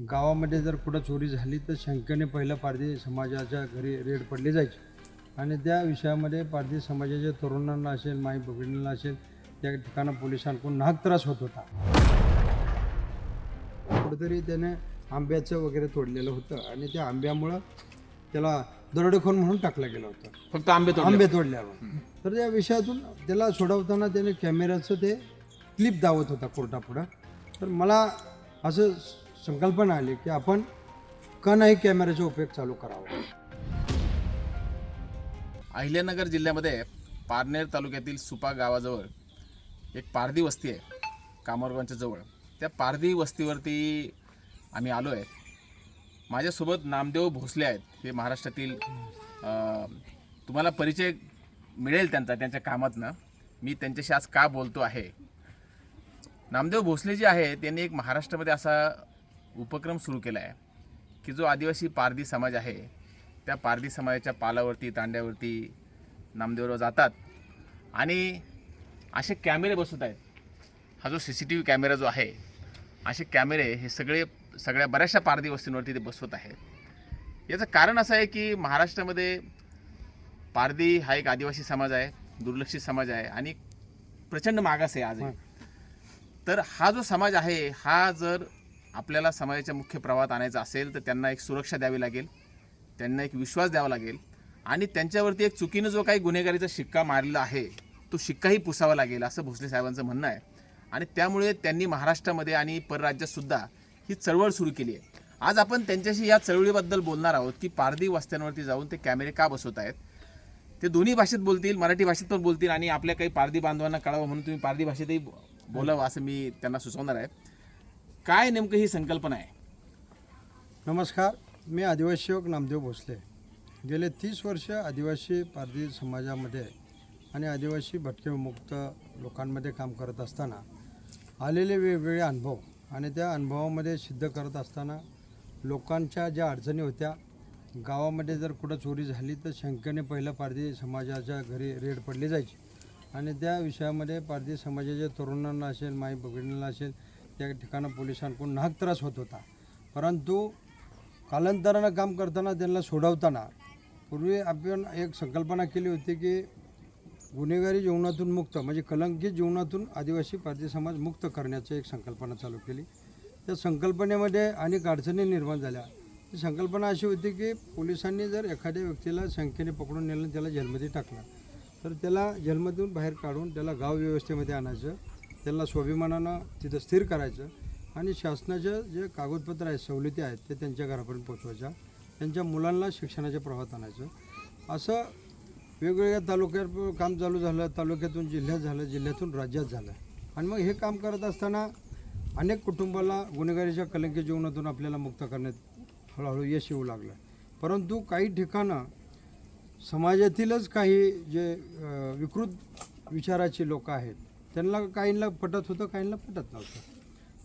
गावामध्ये जर कुठं चोरी झाली तर शंकेने पहिलं पारधी समाजाच्या घरी रेड पडली जायची. आणि त्या विषयामध्ये पारधी समाजाच्या तरुणांना असेल माई बहिणींना असेल त्या ठिकाणं पोलिसांकडून नाहक त्रास होत होता. कुठेतरी त्याने आंब्याचं वगैरे तोडलेलं होतं आणि त्या आंब्यामुळं त्याला दरोडेखोर म्हणून टाकलं गेलं होतं. फक्त आंबे आंबे तोडल्यावर. तर त्या विषयातून त्याला सोडवताना त्याने कॅमेऱ्याचं ते क्लिप दावत होता कोर्टापुढं. तर मला असं संकल्पना आली की आपण का नाही कॅमेऱ्याचा उपयोग चालू करावा? अहिल्यानगर जिल्ह्यामध्ये पारनेर तालुक्यातील सुपा गावाजवळ एक पारधी वस्ती आहे कामरगावच्या जवळ. त्या पारधी वस्तीवरती आम्ही आलो आहे माझ्यासोबत नामदेव भोसले आहेत. हे महाराष्ट्रातील तुम्हाला परिचय मिळेल त्यांचा त्यांच्या कामातनं. मी त्यांच्याशी आज का बोलतो आहे? नामदेव भोसले जे आहे त्यांनी एक महाराष्ट्रामध्ये असा उपक्रम सुरू केला आहे की जो आदिवासी पारधी समाज आहे त्या पारधी समाजाच्या पालावरती तांड्यावरती नामदेवराव जातात. आणि असे कॅमेरे बसवत आहेत. हा जो C C T V camera जो आहे असे कॅमेरे हे सगळे सगळ्या बऱ्याचशा पारधी वस्तींवरती ते बसवत आहेत. याचं कारण असं आहे की महाराष्ट्रामध्ये पारधी हा एक आदिवासी समाज आहे दुर्लक्षित समाज आहे आणि प्रचंड मागास आहे आज. तर हा जो समाज आहे हा जर आपल्याला समाजाच्या मुख्य प्रवाहात आणायचा असेल तर त्यांना एक सुरक्षा द्यावी लागेल. त्यांना एक विश्वास द्यावा लागेल. आणि त्यांच्यावरती एक चुकीनं जो काही गुन्हेगारीचा शिक्का मारलेला आहे तो शिक्काही पुसावा लागेल असं भोसले साहेबांचं म्हणणं आहे. आणि त्यामुळे त्यांनी महाराष्ट्रामध्ये आणि परराज्यातसुद्धा ही चळवळ सुरू केली आहे. आज आपण त्यांच्याशी या चळवळीबद्दल बोलणार आहोत की पारधी वस्त्यांवरती जाऊन ते कॅमेरे का बसवत आहेत? ते दोन्ही भाषेत बोलतील मराठी भाषेत पण बोलतील आणि आपल्या काही पारधी बांधवांना कळावं म्हणून तुम्ही पारधी भाषेतही बोलावं असं मी त्यांना सुचवणार आहे. काय नेमकं ही संकल्पना आहे? नमस्कार मी आदिवासी युवक नामदेव भोसले. गेले तीस वर्ष आदिवासी पारधी समाजामध्ये आणि आदिवासी भटकेमुक्त लोकांमध्ये काम करत असताना आलेले वेगवेगळे अनुभव आणि त्या अनुभवामध्ये सिद्ध करत असताना लोकांच्या ज्या अडचणी होत्या गावामध्ये जर कुठं चोरी झाली तर शंकेने पहिलं पारधी समाजाच्या घरी रेड पडली जायची. आणि त्या विषयामध्ये पारधी समाजाच्या तरुणांना असेल माई बहिणींना असेल त्या ठिकाणं पोलिसांकडून नाहक त्रास होत होता. परंतु कालांतरानं काम करताना त्यांना सोडवताना पूर्वी आपण एक संकल्पना केली होती की गुन्हेगारी जीवनातून मुक्त म्हणजे कलंकित जीवनातून आदिवासी पारधी समाज मुक्त करण्याची एक संकल्पना चालू केली. त्या संकल्पनेमध्ये अनेक अडचणी निर्माण झाल्या. ती संकल्पना अशी होती की पोलिसांनी जर एखाद्या व्यक्तीला संख्येने पकडून नेलं त्याला जेलमध्ये टाकलं तर त्याला जेलमधून बाहेर काढून त्याला गाव व्यवस्थेमध्ये आणायचं त्यांना स्वाभिमानानं तिथं स्थिर करायचं आणि शासनाच्या जे कागदपत्र आहेत सवलती आहेत ते त्यांच्या घरापर्यंत पोचवायच्या त्यांच्या मुलांना शिक्षणाच्या प्रवाहात आणायचं. असं वेगवेगळ्या तालुक्यात काम चालू झालं तालुक्यातून जिल्ह्यात झालं जिल्ह्यातून राज्यात झालं. आणि मग हे काम करत असताना अनेक कुटुंबाला गुन्हेगारीच्या कलंकी जीवनातून आपल्याला मुक्त करण्यात हळूहळू यश येऊ लागलं. परंतु काही ठिकाणं समाजातीलच काही जे विकृत विचाराची लोक आहेत त्यांना काहींना पटत होतं काहींना पटत नव्हतं.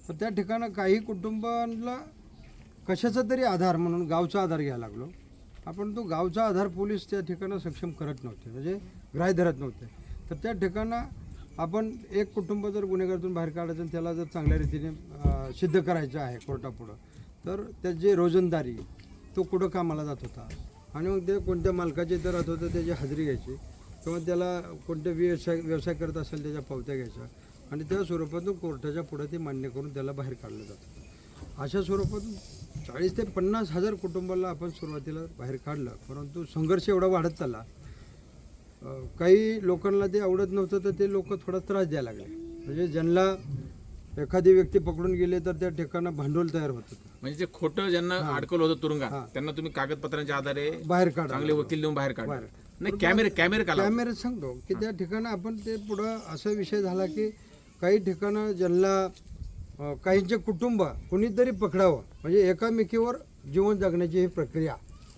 पण त्या ठिकाणं काही कुटुंबांना कशाचा तरी आधार म्हणून गावचा आधार घ्यायला लागलो. आपण तो गावचा आधार पोलीस त्या ठिकाणं सक्षम करत नव्हते म्हणजे ग्राह्य धरत नव्हते. तर त्या ठिकाणं आपण एक कुटुंब जर गुन्हेगारातून बाहेर काढायचं आणि त्याला जर चांगल्या रीतीने सिद्ध करायचं आहे कोर्टापुढं तर त्याची रोजंदारी तो कुठं कामाला जात होता? आणि मग ते कोणत्या मालकाचे इथं राहत होतं त्याची हजेरी घ्यायची. किंवा त्याला कोणत्या व्यवसाय व्यवसाय करत असेल त्याच्या पावत्या घ्यायच्या. आणि त्या स्वरूपातून कोर्टाच्या पुढे ते मान्य करून त्याला बाहेर काढलं जातं. अशा स्वरूपातून चाळीस ते पन्नास हजार कुटुंबाला आपण सुरुवातीला बाहेर काढलं. परंतु संघर्ष एवढा वाढत चालला. काही लोकांना ते आवडत नव्हतं तर ते लोक थोडा त्रास द्यायला लागले. म्हणजे ज्यांना एखादी व्यक्ती पकडून गेले तर त्या ठिकाणं भांडवल तयार होत म्हणजे जे खोटं ज्यांना अडकवलं होतं. तुरुंगात त्यांना तुम्ही कागदपत्रांच्या आधारे बाहेर काढा चांगले वकील देऊन बाहेर काढले. बाहेर. नाही कॅमेरे कॅमेरे का लावले? कॅमेऱ्यात सांगतो की त्या ठिकाणं आपण ते पुढं असा विषय झाला की काही ठिकाणं ज्यांना अं, काहींचे कुटुंब कुणीतरी पकडावं म्हणजे एकामेकीवर जीवन जगण्याची ही प्रक्रिया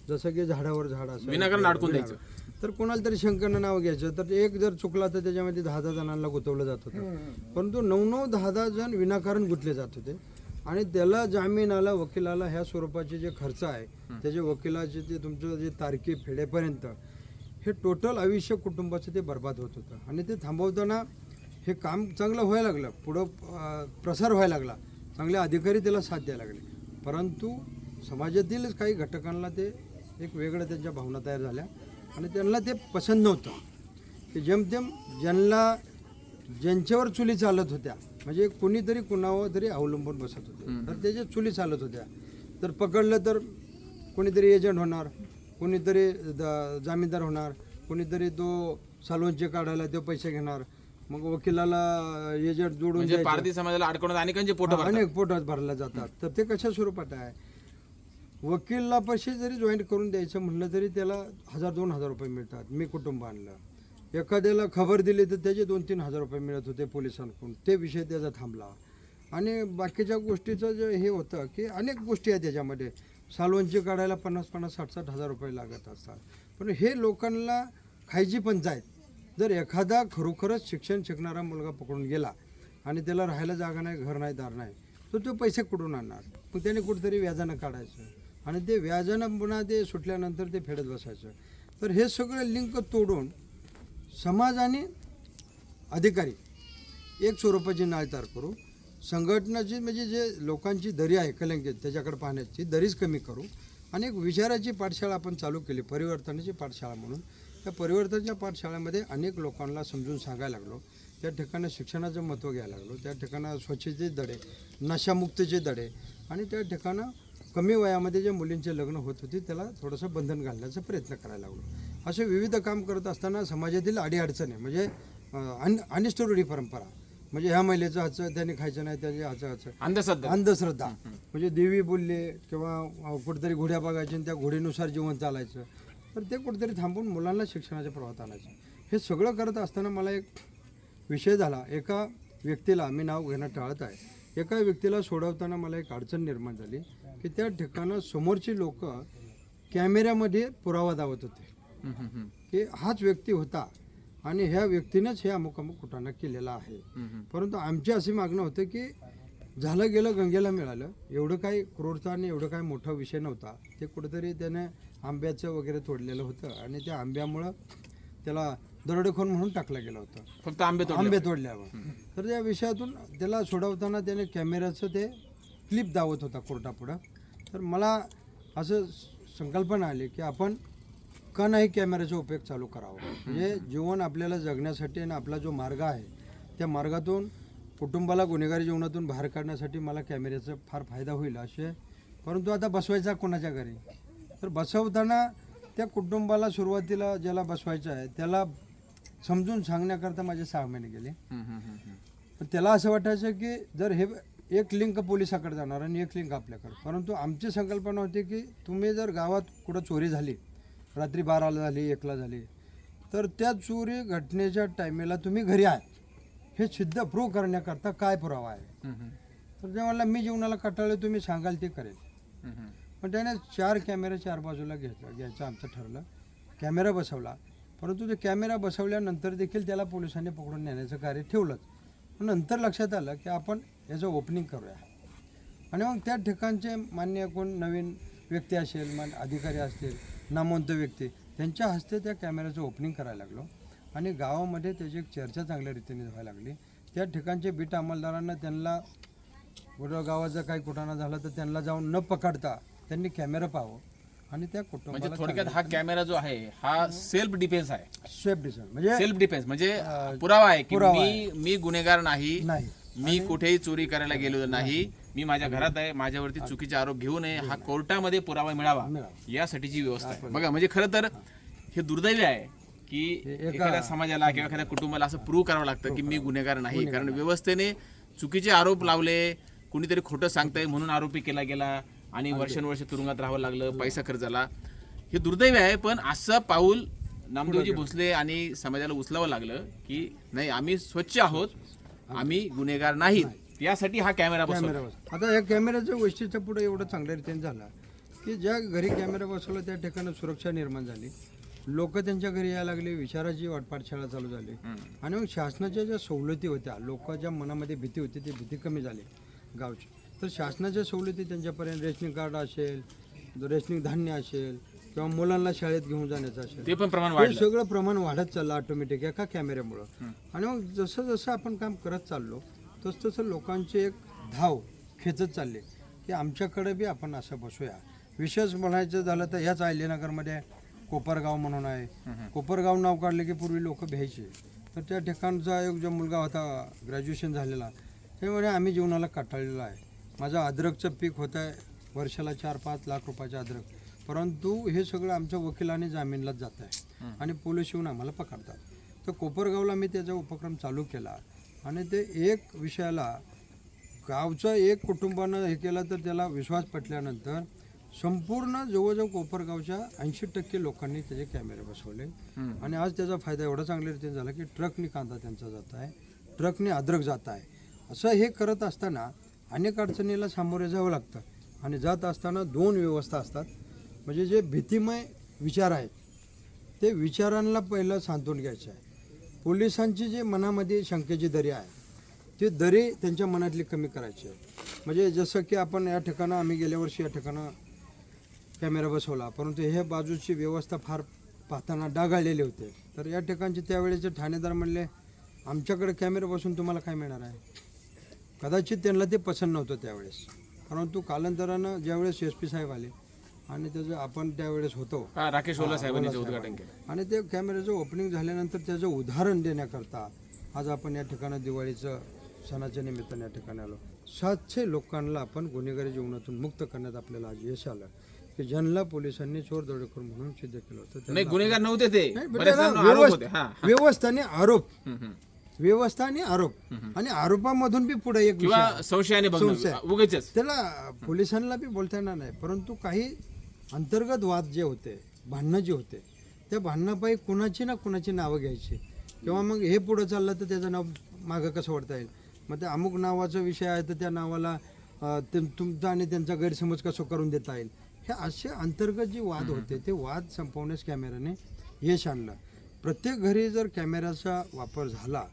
जसं की झाडावर झाड असं विनाकारण अडकून द्यायचं. तर कोणाला तरी शंकरनं नाव घ्यायचं तर एक जर चुकला तर त्याच्यामध्ये दहा दहा जणांना गुंतवलं जात होतं. परंतु नऊ नऊ दहा दहा जण विनाकारण गुंतले जात होते. आणि त्याला जामीन आला वकिलाला ह्या स्वरूपाचे जे खर्च आहे त्याचे वकिलाचे ते तुमचं जे तारखे फेडेपर्यंत हे टोटल आयुष्य कुटुंबाचं ते बर्बाद होत होतं. आणि ते थांबवताना हे काम चांगलं व्हायला लागलं. पुढं प्रसार व्हायला लागला. चांगले अधिकारी त्याला साथ द्यायला लागले. परंतु समाजातीलच काही घटकांना ते एक वेगळं त्यांच्या भावना तयार झाल्या. आणि त्यांना ते पसंत नव्हतं. की जेमतेम ज्यांना ज्यांच्यावर चुली चालत होत्या म्हणजे कोणीतरी कुणावर तरी अवलंबून बसत होते. तर त्याच्या चुली चालत होत्या तर पकडलं तर कोणीतरी एजंट होणार कोणीतरी द- जामीनदार होणार कोणीतरी तो सालवंचे काढायला तो पैसे घेणार मग वकिलाला एजंट जोडून म्हणजे. पारधी समाजाला अडकवण्यात अनेकांचे पोट अनेक पोटात भरल्या जातात. तर ते कशा स्वरूपात आहे? वकीलला पैसे जरी जॉईन करून द्यायचं म्हणलं तरी त्याला हजार दोन हजार रुपये मिळतात मी कुटुंब आणलं. एखाद्याला खबर दिली तर त्याचे दोन तीन हजार रुपये मिळत होते पोलिसांकडून. ते विषय त्याचा थांबला. आणि बाकीच्या गोष्टीचं जे हे होतं की अनेक गोष्टी आहेत त्याच्यामध्ये. सालवंची काढायला पन्नास पन्नास साठ साठ हजार रुपये लागत असतात. पण हे लोकांना खायची पंचायत जर एखादा खरोखरच शिक्षण शिकणारा मुलगा पकडून गेला आणि त्याला राहायला जागा नाही घर नाही दार नाही तर तो पैसे कुठून आणणार? मग त्याने कुठेतरी व्याजानं काढायचं. आणि ते व्याजानं पुन्हा ते सुटल्यानंतर ते फेडत बसायचं. तर हे सगळं लिंक तोडून समाज आणि अधिकारी एक स्वरूपाची नाळ तयार करू. संघटनाची म्हणजे जे लोकांची दरी आहे कलंकित त्याच्याकडे पाहण्याची दरीच कमी करू. आणि एक विचाराची पाठशाळा आपण चालू केली परिवर्तनाची पाठशाळा म्हणून. त्या परिवर्तनाच्या पाठशाळेमध्ये अनेक लोकांना समजून सांगायला लागलो. त्या ठिकाणी शिक्षणाचं महत्त्व घ्यायला लागलो. त्या ठिकाणं स्वच्छतेचे दडे नशामुक्तीचे दडे आणि त्या ठिकाणं कमी वयामध्ये जे मुलींचे लग्न होत होती त्याला थोडंसं बंधन घालण्याचा प्रयत्न करायला लागलो. असे विविध काम करत असताना समाजातील अडीअडचणी म्हणजे अन अनिष्ट रूढी परंपरा म्हणजे ह्या महिलेचं हाचं त्याने खायचं नाही त्याने हाचं हाचं अंधश्रद्धा. अंधश्रद्धा. म्हणजे देवी बोलले किंवा कुठेतरी घोड्या बघायच्या आणि त्या घोडीनुसार जीवन चालायचं. तर ते कुठेतरी थांबून मुलांना शिक्षणाच्या प्रवाहात आणायचं. हे सगळं करत असताना मला एक विषय झाला. एका व्यक्तीला मी नाव घेणं टाळत आहे. एका व्यक्तीला सोडवताना मला एक अडचण निर्माण झाली की त्या ठिकाणं समोरची लोक कॅमेऱ्यामध्ये पुरावा दावत होते. की हाच व्यक्ती होता. आणि ह्या व्यक्तीनंच हे अमुक अमुक कुटाणा केलेला आहे. परंतु आमची अशी मागणं होतं की झालं गेलं गंगेला मिळालं एवढं काही क्रूरता आणि एवढं काही मोठा विषय नव्हता. ते कुठेतरी त्याने आंब्याचं वगैरे तोडलेलं होतं आणि त्या आंब्यामुळं त्याला दरोडेखोर म्हणून टाकलं गेलं होतं. फक्त आंबे आंबे तोडल्यावर. तर त्या विषयातून त्याला सोडवताना त्याने कॅमेऱ्याचं ते क्लिप दावत होता कोर्टापुढं. तर मला असं संकल्पना आली की आपण का नाही कॅमेऱ्याचा उपयोग चालू करावा. म्हणजे जीवन आपल्याला जगण्यासाठी आणि आपला जो मार्ग आहे त्या मार्गातून कुटुंबाला गुन्हेगारी जीवनातून बाहेर काढण्यासाठी मला कॅमेऱ्याचा फार फायदा होईल असे. परंतु आता बसवायचा कोणाच्या घरी? तर बसवताना त्या कुटुंबाला सुरुवातीला ज्याला बसवायचं आहे त्याला समजून सांगण्याकरता माझे सहा महिने गेले. पण त्याला असं वाटायचं की जर हे एक लिंक पोलिसाकडे जाणार आणि एक लिंक आपल्याकडे. परंतु आमची संकल्पना होती की तुम्ही जर गावात कुठं चोरी झाली रात्री बाराला झाली एकला झाली. तर त्या चोरी घटनेच्या टायमेला तुम्ही घरी आहे हे सिद्ध प्रूव्ह करण्याकरता काय पुरावा आहे. तर ते म्हणला मी जीवनाला कटाळले तुम्ही सांगाल ते करेल. पण त्याने चार कॅमेरे चार बाजूला घेतला घ्यायचं आमचं ठरलं. कॅमेरा बसवला. परंतु ते कॅमेरा बसवल्यानंतर देखील त्याला पोलिसांनी पकडून नेण्याचं कार्य ठेवलंच. पण नंतर लक्षात आलं की आपण याचं ओपनिंग करूया. आणि मग त्या ठिकाणचे मान्य कोण? नवीन व्यक्ती असेल मान अधिकारी असतील नामवंत व्यक्ती त्यांच्या हस्ते त्या कॅमेऱ्याचं ओपनिंग करायला लागलो. आणि गावामध्ये त्याची एक चर्चा चांगल्या रीतीने व्हायला लागली. त्या ठिकाणचे बीट अंमलदारांना त्यांना कुठं गावाचा काही कुठाणा झाला तर त्यांना जाऊन न पकडता त्यांनी कॅमेरा पाहावं. आणि त्या म्हणजे थोडक्यात हा कॅमेरा जो आहे हा सेल्फ डिफेन्स आहे. स्वेप डिझाईन म्हणजे सेल्फ डिफेन्स म्हणजे पुरावा आहे की मी मी गुन्हेगार नाही नाही. मी कुठेही चोरी करायला गेलो नाही. मी माझ्या घरात आहे माझ्यावरती चुकीचे आरोप घेऊ नये हा कोर्टामध्ये पुरावा मिळावा. यासाठीची व्यवस्था आहे. बघा म्हणजे खरं तर हे दुर्दैवी आहे की एका- एखाद्या समाजाला किंवा एखाद्या कुटुंबाला असं प्रूव्ह करावं लागतं की मी गुन्हेगार नाही कारण व्यवस्थेने चुकीचे आरोप लावले कुणीतरी खोटं सांगतंय म्हणून आरोपी केला गेला आणि वर्षानुवर्ष तुरुंगात राहावं लागलं पैसा खर्च झाला. हे दुर्दैवी आहे पण असं पाऊल नामदेवजी भोसले आणि समाजाला उचलावं लागलं की नाही आम्ही स्वच्छ आहोत आम्ही गुन्हेगार नाहीत. यासाठी हा कॅमेरा बसवला. कॅमेरा आता या कॅमेऱ्याचं वैशिष्ट्य पुढे एवढं चांगल्या रीतीने झालं की ज्या घरी कॅमेरा बसवला त्या ठिकाणी सुरक्षा निर्माण झाली. लोक त्यांच्या घरी यायला लागले विचाराची वाटपाटशाळा चालू झाली. आणि मग शासनाच्या ज्या सवलती होत्या लोकांच्या मनामध्ये भीती होती ती भीती कमी झाली गावची. तर शासनाच्या सवलती त्यांच्यापर्यंत रेशनिंग कार्ड असेल रेशनिंग धान्य असेल किंवा मुलांना शाळेत घेऊन जाण्याचं असेल. ते पण प्रमाण हे वाढलं. सगळं प्रमाण वाढत चाललं ऑटोमॅटिक एका कॅमेऱ्यामुळं. आणि मग जसं जसं आपण काम करत चाललो तसं तसं लोकांचे एक धाव खेचत चालले की आमच्याकडे बी आपण असं बसूया. विशेष म्हणायचं झालं तर ह्याच आयलेनगरमध्ये कोपरगाव म्हणून आहे. कोपरगाव नाव काढले की पूर्वी लोक भ्यायचे. तर त्या ठिकाणचा एक जो मुलगा होता ग्रॅज्युएशन झालेला ते म्हणे आम्ही जीवनाला काटाळलेलो आहे. माझं अद्रकचं पीक होतं आहे वर्षाला चार पाच लाख रुपयाचं अद्रक. परंतु हे सगळं आमच्या वकिलाने जामीनलाच जात आहे आणि पोलीस येऊन आम्हाला पकडतात. तर कोपरगावला मी त्याचा उपक्रम चालू केला. आणि ते एक विषयाला गावचं एक कुटुंबानं हे केलं तर त्याला विश्वास पटल्यानंतर संपूर्ण जवळजवळ कोपरगावच्या ऐंशी टक्के लोकांनी त्याचे कॅमेरे बसवले. आणि आज त्याचा फायदा एवढा चांगल्या रीतीने झाला की ट्रकनी कांदा त्यांचा जात आहे ट्रकने अद्रक जात आहे. असं हे करत असताना अनेक अडचणीला सामोरे जावं लागतं. आणि जात असताना दोन व्यवस्था असतात. म्हणजे जे भीतिमय विचार आहेत ते विचारांना पहिलं सांत्वन घ्यायचं आहे. पोलिसांची जी मनामध्ये शंकेची दरी आहे ती दरी त्यांच्या मनातली कमी करायची आहे. म्हणजे जसं की आपण या ठिकाणं आम्ही गेल्या वर्षी या ठिकाणं कॅमेरा बसवला परंतु हे बाजूची व्यवस्था फार पाहताना डागाळलेले होते. तर या ठिकाणचे त्यावेळेचे ठाणेदार म्हणले आमच्याकडे कॅमेरा बसून तुम्हाला काय मिळणार आहे? कदाचित त्यांना ते पसंत नव्हतं त्यावेळेस. परंतु कालांतरानं ज्यावेळेस एस पी साहेब आले आणि त्याचं आपण त्यावेळेस होतो. हा, राकेश ओला साहेबांनी जे उद्घाटन. केलं. आणि ते कॅमेऱ्याचं ओपनिंग झाल्यानंतर त्याचं उदाहरण देण्याकरता आज आपण या ठिकाणी दिवाळीचं सणाच्या निमित्ताने या ठिकाणी आलो. सातशे लोकांना आपण गुन्हेगारी जीवनातून मुक्त करण्यात आपल्याला आज यश आलं. की ज्यांना पोलिसांनी चोर दरोडेखोर म्हणून सिद्ध केलं होतं नाही त्यांना- गुन्हेगार नव्हते ते. नाही, पण बरेच त्यांना जण आरोप होते. व्यवस्थ- हा. व्यवस्थाने आरोप. हम्म, हम्म. व्यवस्था आणि आरोप. आणि आरोपामधून बी पुढे एक विषय किंवा संशय. उगाच त्याला पोलिसांना बी बोलता येणार नाही. परंतु काही अंतर्गत वाद जे होते भांडणं जे होते त्या भांडणापायी कुणाची ना कुणाची नावं घ्यायची. किंवा मग हे पुढं चाललं तर त्याचं नाव मागं कसं ओढता येईल? मग ते अमुक नावाचा विषय आहे तर त्या नावाला ते तुमचा आणि त्यांचा गैरसमज कसं करून देता येईल? हे असे अंतर्गत जे वाद होते ते वाद संपवण्यास कॅमेऱ्याने यश आणलं. प्रत्येक घरी जर कॅमेऱ्याचा वापर झाला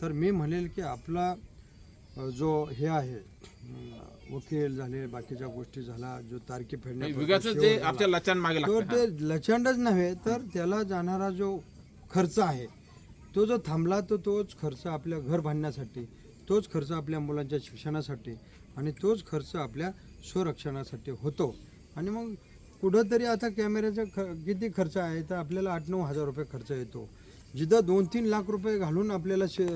तर मी म्हणेल की आपला जो हे आहे वकील झाले बाकीच्या गोष्टी झाला जो तारखी झाला, आमच्या लचान मागे तो ते लचंडच नव्हे तर त्याला जाणारा जो खर्च आहे तो जो थांबला तर तोच खर्च आपल्या घर बांधण्यासाठी तोच खर्च आपल्या मुलांच्या शिक्षणासाठी आणि तोच खर्च आपल्या स्वरक्षणासाठी होतो. आणि मग कुठंतरी आता कॅमेऱ्याचा ख किती खर्च आहे तर आपल्याला आठ नऊ हजार रुपये खर्च येतो. जिथं दोन तीन लाख रुपये घालून आपल्याला शे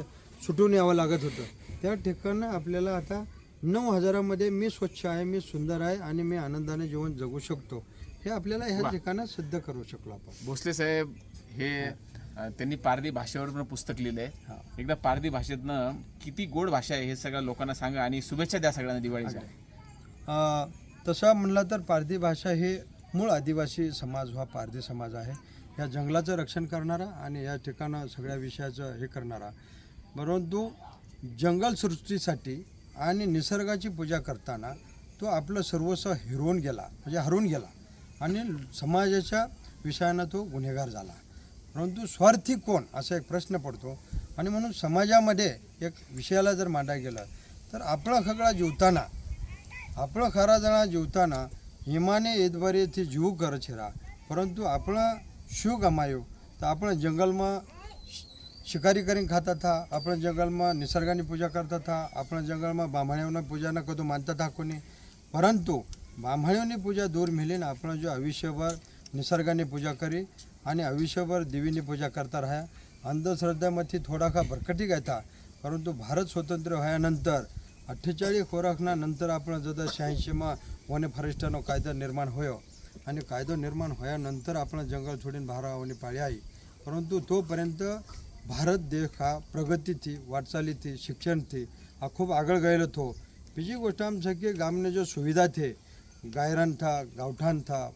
सुटून यावं लागत होतं. त्या ठिकाणं आपल्याला आता नऊ हजारामध्ये मी स्वच्छ आहे मी सुंदर आहे आणि मी आनंदाने जीवन जगू शकतो. हे आपल्याला ह्या ठिकाणात सिद्ध करू शकलो आपण. भोसले साहेब हे त्यांनी पारधी भाषेवर पण पुस्तक लिहिलंय. हा. एकदा पारधी भाषेतनं किती गोड भाषा आहे हे सगळ्या लोकांना सांगा आणि शुभेच्छा द्या सगळ्यांना दिवाळीच्या. अ, तसा म्हणला तर पारधी भाषा हे मूळ आदिवासी समाज हा पारधी समाज आहे. या जंगलाचं रक्षण करणारा आणि या ठिकाणं सगळ्या विषयाचं हे करणारा. परंतु जंगल सृष्टीसाठी आणि निसर्गाची पूजा करताना तो आपलं सर्वस्व हिरवून गेला म्हणजे हरवून गेला आणि समाजाच्या विषयानं तो गुन्हेगार झाला. परंतु स्वार्थी कोण? असा एक प्रश्न पडतो. आणि म्हणून समाजामध्ये एक विषयाला जर मांडा गेलं तर आपलं खगळा जीवताना आपलं खरा जीवताना जेवताना हिमाने येदबरे ते जीव कर शिरा. परंतु आपला शिव गमायू तर आपण जंगलमा शिकारी करीन खाता था अपना जंगल में निसर्गा पूजा करता था अपना जंगल में ब्राह्मणियों पूजा न कदू मानता था को परंतु ब्राह्मणियों पूजा दूर मिली ना अपना जो आयुष्यभर निसर्गा पूजा करी आयुष्यभर देवी ने पूजा करता रहा अंधश्रद्धा मे थोड़ा खा भरकटी गया परंतु भारत स्वतंत्र वैयानर अठेच खोराकना नर अपना जता शहशी में वन फॉरेस्टा कायदा निर्माण हो कायदो निर्माण होयानर अपना जंगल छोड़ने बाहर आवा पाया परंतु तोपर्यंत ભારત દેશ આ પ્રગતિથી વાટચાલીથી શિક્ષણથી આ ખૂબ આગળ ગયેલો હતો બીજી ગોષ્ટ આમ છે કે ગામને જો સુવિધા છે ગાયરાન થા ગાવઠાન થા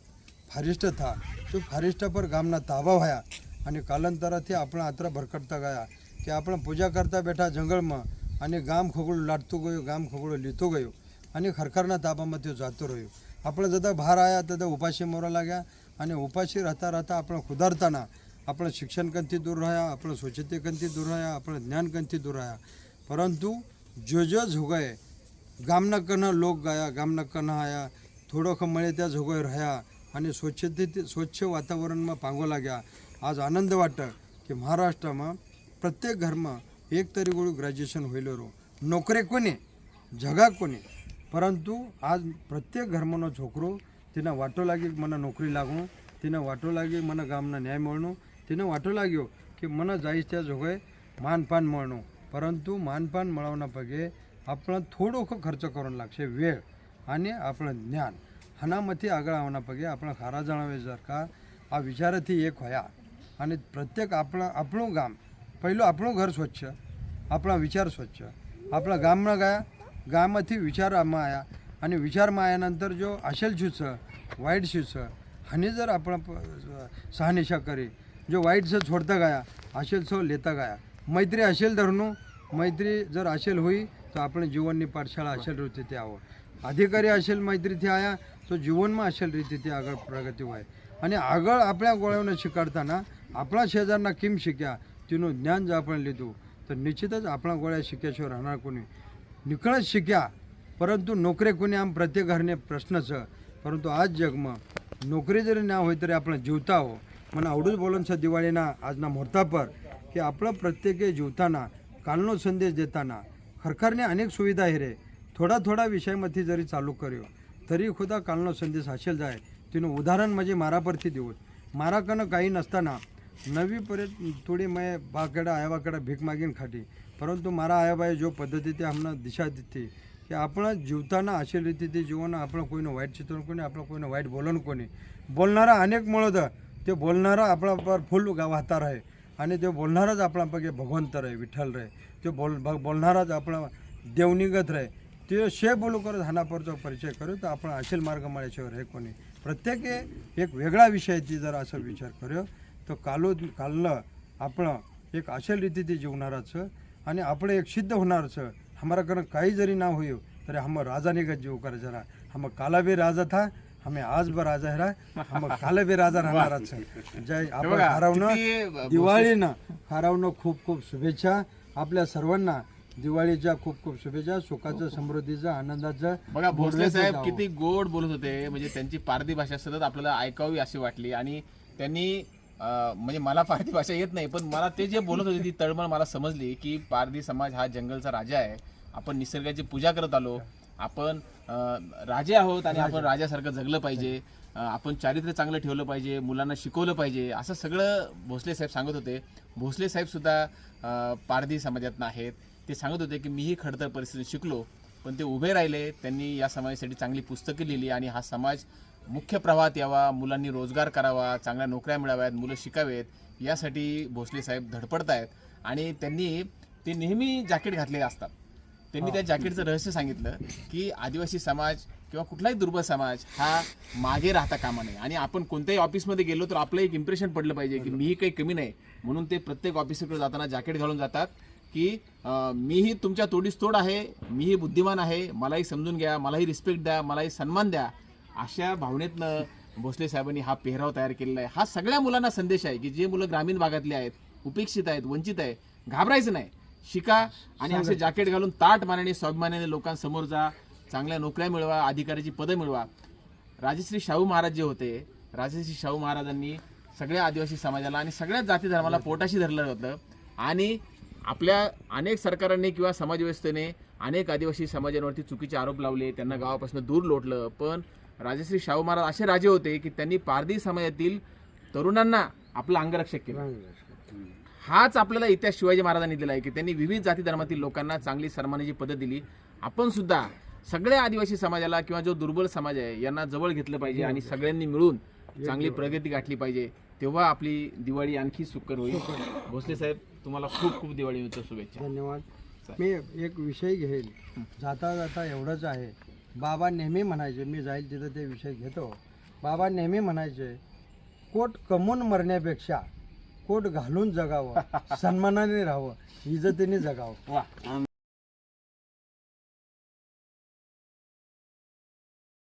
ફારિસ્ટ થા તો ફારિસ્ટ પર ગામના તાબા થયા અને કાલંતરાથી આપણા આતરા ભરકટતા ગયા કે આપણે પૂજા કરતા બેઠા જંગલમાં અને ગામ ખોગડું લાટતું ગયું ગામ ખોગડું લીતો ગયો અને ખરખરના તાબામાં તે જતો રહ્યો આપણે જતાં બહાર આવ્યા તથા ઉપાસી મોરા લાગ્યા અને ઉપાસી રહેતા રહેતા આપણે ખુદારતાના आपण शिक्षण कंथी दूर राहा आपण स्वच्छते कंथी दूर राहा आपण ज्ञान कंथी दूर राहा. परंतु जो जो झोगय गामन करणं लोक गाया गामन करणं आया थोडं मळे त्या झोगय राहा आणि स्वच्छते स्वच्छ वातावरण मग पांगो लाग्या. आज आनंद वाटत की महाराष्ट्रा प्रत्येक घर एक तरी गोळी ग्रॅज्युएशन होईल रो. नोकरे कोणी? जगा कोणी? परंतु आज प्रत्येक घर झोकरो छोकरो तिनं वाटो लागे मला नोकरी लागू तिनं वाटो लागे मला गामना न्याय मिळणू તેને વાંટો લાગ્યો કે મને જાય ત્યાં જોગે માનપાન મળનું પરંતુ માનપાન મળવાના પગે આપણે થોડોક ખર્ચો કરવાનો લાગશે વેળ અને આપણે જ્ઞાન આનામાંથી આગળ આવવાના પગે આપણે ખારા જણાવે સરકાર આ વિચારેથી એક હોયા અને પ્રત્યેક આપણા આપણું ગામ પહેલું આપણું ઘર સ્વચ્છ આપણા વિચાર સ્વચ્છ આપણા ગામમાં ગયા ગામમાંથી વિચારમાં આવ્યા અને વિચારમાં આવ્યા નંतर જો આશેલ શું છે વાઇટ શું છે અને જર આપણે સહનિશા કરી जो वाईट वाईटचं छोडता गया सो लेता गया. मैत्री असेल धरणू मैत्री जर असेल होई तर आपण जीवननी पाठशाळा असेल रीती ते आहो अधिकारी असेल मैत्री ते आया तो जीवनमा असेल रीती ते आगळ प्रगती व्हाय. आणि आगळ आपल्या गोळ्यावर शिकाडताना आपला शेजारना किम शिक्या तिनं ज्ञान जर आपण लिहितो तर निश्चितच आपला गोळ्या शिक्याशिवाय राहणार कोणी? निकळच शिक्या परंतु नोकरे कोणी आम प्रत्येक घरने प्रश्नच. परंतु आज जगम. नोकरी जरी ना होई तरी आपण जीवता हो. मला आवडूच बोलन सर दिवाळीना आजना मुहूर्तापर की आपलं प्रत्येके जीवताना कालनो संदेश देताना खरखरने अनेक सुविधा आहे रे थोडा थोडा विषयमध्ये जरी चालू करू तरी खुदा कालनो संदेश असेल जाय तिनं उदाहरण म्हणजे मारापरती देऊ माराकनं काही नसताना नवी पर्यंत थोडी मय बाकडं आयाबाकडं भीक मागीन खाटी परंतु मारा आयाबाई जो पद्धती ते आम्हाला दिशा देते की आपण जीवताना असेल रीती ते जीवन आपण कोणी वाईट चित्र कोणी आपलं कोणी वाईट बोलणं कोणी बोलणारा अनेक मुळं ते बोलणारं आपणापर फुल गावातार आहे. आणि ते बोलणाराच आपणापैकी भगवंत रे विठ्ठल रे. ते बोल बोलणाराच आपण देवनिगत रे. ते शे बोलू करत हानापरचा परिचय करू तर आपण असेल मार्ग माळ्याशिवाय हे कोणी. प्रत्येक एक वेगळा विषयाची जर असं विचार करू. तर कालो काललं आपण एक अशील रीती ते जीवणाराचं आणि आपण एक सिद्ध होणारचं. हमाराकडं काही जरी ना होईल तरी हम राजाने जीव कर जरा. हम काला भी राजा था हमें आज ब राजा है राहा हम काला बी राजा राहणारच जय आपण हरवणं दिवाळीनं हरवणं खूप खूप शुभेच्छा। आपल्या सर्वांना दिवाळीच्या खूप खूप शुभेच्छा सुखाचं समृद्धीचं आनंदाचं बघा भोसले साहेब. किती गोड बोलत होते म्हणजे त्यांची पारधी भाषा सतत आपल्याला ऐकावी अशी वाटली आणि त्यांनी म्हणजे मला पारधी भाषा येत नाही पण मला ते जे बोलत होते ती तळमळ मला समजली की पारधी समाज हा जंगलचा राजा आहे. आपण निसर्गाची पूजा करत आलो आपण राजे आहोत आणि आपण राजासारखं जगलं पाहिजे. आपण चारित्र्य चांगलं ठेवलं पाहिजे मुलांना शिकवलं पाहिजे असं सगळं भोसले साहेब सांगत होते. भोसले साहेब सुद्धा अं, पारधी समाजातनं आहेत. ते सांगत होते की मीही खडतर परिस्थितीत शिकलो पण ते उभे राहिले. त्यांनी या समाजासाठी चांगली पुस्तकं लिहिली आणि हा समाज मुख्य प्रवाहात यावा मुलांनी रोजगार करावा चांगल्या नोकऱ्या मिळाव्यात मुलं शिकावेत. यासाठी भोसले साहेब धडपडत आहेत आणि त्यांनी ते नेहमी जॅकेट घातलेले असतात. त्यांनी त्या जॅकेटचं रहस्य सांगितलं की आदिवासी समाज किंवा कुठलाही दुर्बल समाज हा मागे राहता कामा नये. आणि आपण कोणत्याही ऑफिसमध्ये गेलो तर आपलं एक इम्प्रेशन पडलं पाहिजे की मीही काही कमी नाही. म्हणून ते प्रत्येक ऑफिसकडे जाताना जॅकेट घालून जातात की अं, मीही तुमच्या तोडीस तोड आहे मीही बुद्धिमान आहे मलाही समजून घ्या मलाही रिस्पेक्ट द्या मलाही सन्मान द्या. अशा भावनेतनं भोसले साहेबांनी हा पेहराव तयार केलेला आहे. हा सगळ्या मुलांना संदेश आहे की जे मुलं ग्रामीण भागातले आहेत उपेक्षित आहेत वंचित आहे घाबरायचं नाही. शिका आणि असे जॅकेट घालून ताट मानाने स्वाभिमानाने लोकांसमोर जा चांगल्या नोकऱ्या मिळवा अधिकाऱ्याची पदं मिळवा. राजश्री शाहू महाराज जे होते राजश्री शाहू महाराजांनी सगळ्या आदिवासी समाजाला आणि सगळ्याच जाती धर्माला पोटाशी धरलं होतं. आणि आपल्या अनेक सरकारांनी किंवा समाजव्यवस्थेने अनेक आदिवासी समाजांवरती चुकीचे आरोप लावले त्यांना गावापासून दूर लोटलं. पण राजश्री शाहू महाराज असे राजे होते की त्यांनी पारधी समाजातील तरुणांना आपलं अंगरक्षक केलं. हाच आपल्याला इतिहास शिवाजी महाराजांनी दिला आहे की त्यांनी विविध जाती धर्मातील लोकांना चांगली सन्मानाची पदं दिली. आपण सुद्धा सगळ्या आदिवासी समाजाला किंवा जो दुर्बल समाज आहे यांना जवळ घेतलं पाहिजे आणि सगळ्यांनी मिळून चांगली प्रगती गाठली पाहिजे. तेव्हा आपली दिवाळी आणखी सुकर होईल. भोसले साहेब तुम्हाला खूप खूप दिवाळीच्या शुभेच्छा. धन्यवाद. मी एक विषय घेईल. जाता जाता एवढंच आहे. बाबा नेहमी म्हणायचे मी जाईल तिथं ते विषय घेतो. बाबा नेहमी म्हणायचे कोट कमवून मरण्यापेक्षा कोट घालून जगावं. सन्मानाने राहावं. इज्जतीने जगावं. वा